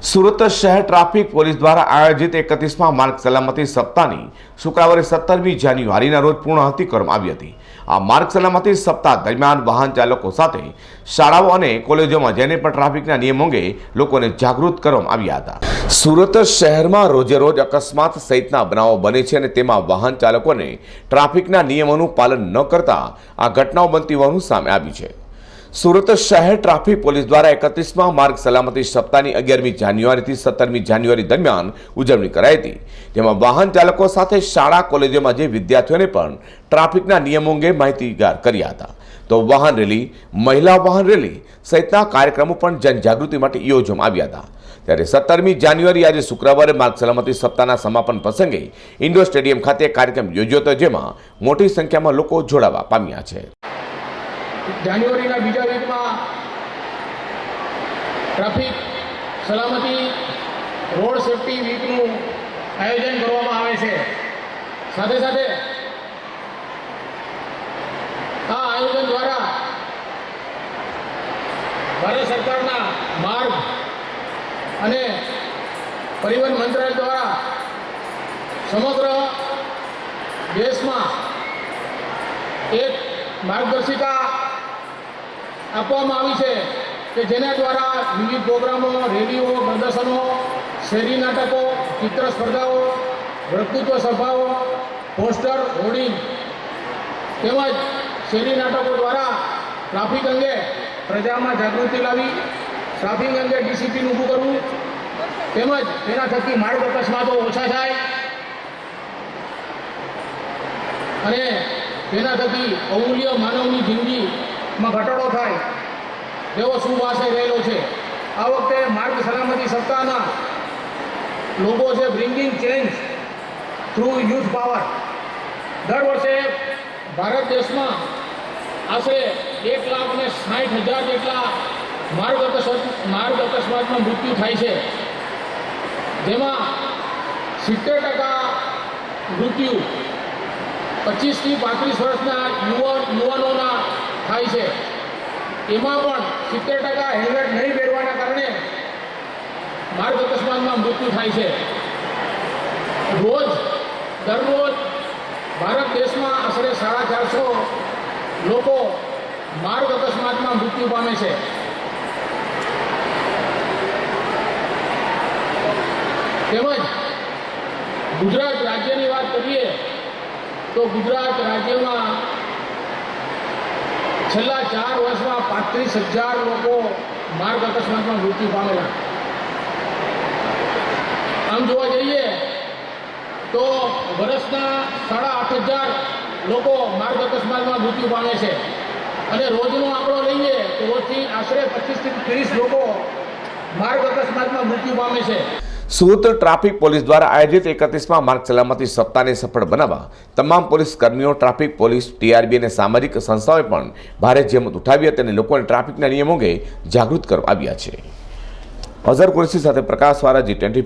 સુરત શહેર traffic police દ્વારા આયોજિત એકત્રીસમાં માર્ગ સલામતી સપ્તાહની શુક્રવારે સત્તરમી જાન્યુઆરીના રોજ પૂર્ણાહતિ કરવામાં આવી હતી. આ માર્ગ સલામતી સપ્તાહ દરમિયાન વાહન ચાલકો સાથે શાળાઓ અને કોલેજોમાં જઈને પણ ટ્રાફિકના નિયમો અંગે લોકોને જાગૃત કરવામાં આવ્યા હતા. સુરત શહેરમાં રોજે રોજ અકસ્માત સહિતના બનાવો બને છે અને તેમાં વાહન ચાલકોને ટ્રાફિકના નિયમોનું પાલન ન કરતા આ ઘટનાઓ બનતી હોવાનું સામે આવ્યું છે. સુરત શહેર ટ્રાફિક પોલીસ દ્વારા એકત્રીસમાં માર્ગ સલામતી સપ્તાહની અગિયારમી જાન્યુઆરીથી સત્તરમી જાન્યુઆરી દરમિયાન ઉજવણી કરાઈ હતી. જેમાં વાહન ચાલકો સાથે શાળા, કોલેજોમાં જે વિદ્યાર્થીઓને પણ ટ્રાફિકના નિયમો અંગે માહિતીગાર કર્યા હતા. તો વાહન રેલી, મહિલા વાહન રેલી સહિતના કાર્યક્રમો પણ જનજાગૃતિ માટે યોજવામાં આવ્યા હતા. ત્યારે સત્તરમી જાન્યુઆરી આજે શુક્રવારે માર્ગ સલામતી સપ્તાહના સમાપન પ્રસંગે ઇન્ડોર સ્ટેડિયમ ખાતે કાર્યક્રમ યોજ્યો હતો, જેમાં મોટી સંખ્યામાં લોકો જોડાવા પામ્યા છે. જાન્યુઆરીના બીજા વીકમાં ટ્રાફિક સલામતી રોડ સેફટી વીકનું આયોજન કરવામાં આવે છે. સાથે સાથે આ આયોજન દ્વારા ભારત સરકારના માર્ગ અને પરિવહન મંત્રાલય દ્વારા સમગ્ર દેશમાં એક માર્ગદર્શિકા આપવામાં આવી છે કે જેના દ્વારા વિવિધ પ્રોગ્રામો, રેલીઓ, પ્રદર્શનો, શેરી નાટકો, ચિત્ર સ્પર્ધાઓ, વક્તૃત્વ સભાઓ, પોસ્ટર, હોર્ડિંગ તેમજ શેરી નાટકો દ્વારા ટ્રાફિક અંગે પ્રજામાં જાગૃતિ લાવી, ટ્રાફિક અંગે ડિસિપ્લિન ઊભું કરવું તેમજ તેના થકી માર્ગ અકસ્માતો ઓછા થાય અને તેના થકી અમૂલ્ય માનવની જિંદગીમાં ઘટાડો થાય એવો શુભ આશય રહેલો છે. આ વખતે માર્ગ સલામતી સપ્તાહના લોકો છે bringing change through youth power દર વર્ષે ભારત દેશમાં આશરે એક લાખ ને સાઠ હજાર જેટલા માર્ગ માર્ગ અકસ્માતમાં મૃત્યુ થાય છે. જેમાં સિત્તેર ટકા મૃત્યુ પચીસથી પાંત્રીસ વર્ષના યુવાન યુવાનોના થાય છે. એમાં પણ સિત્તેર ટકા હેલ્મેટ નહીં પહેરવાના કારણે માર્ગ અકસ્માતમાં મૃત્યુ થાય છે. રોજ, દરરોજ ભારત દેશમાં આશરે સાડા ચારસો લોકો માર્ગ અકસ્માતમાં મૃત્યુ પામે છે. તેમજ ગુજરાત રાજ્યની વાત કરીએ તો ગુજરાત રાજ્યમાં છેલ્લા ચાર વર્ષમાં પાંત્રીસ હજાર લોકો માર્ગ અકસ્માતમાં મૃત્યુ પામેલા. આમ જોવા જઈએ તો વર્ષના સાડા આઠ હજાર લોકો માર્ગ અકસ્માતમાં મૃત્યુ પામે છે. અને રોજનો આંકડો લઈએ તો રોજથી આશરે પચીસથી ત્રીસ લોકો માર્ગ અકસ્માતમાં મૃત્યુ પામે છે. સુરત ટ્રાફિક પોલીસ દ્વારા આયોજિત એકત્રીસમાં માર્ગ સલામતી સપ્તાહને સફળ બનાવવા તમામ પોલીસ કર્મીઓ, ટ્રાફિક પોલીસ, ટીઆરબી અને સામાજિક સંસ્થાઓએ પણ ભારે જહેમત ઉઠાવી હતી અને લોકોને ટ્રાફિકના નિયમો અંગે જાગૃત કરવા આવ્યા છે. અઝર કુરેશી સાથે પ્રકાશ વારા જી ટ્વેન્ટી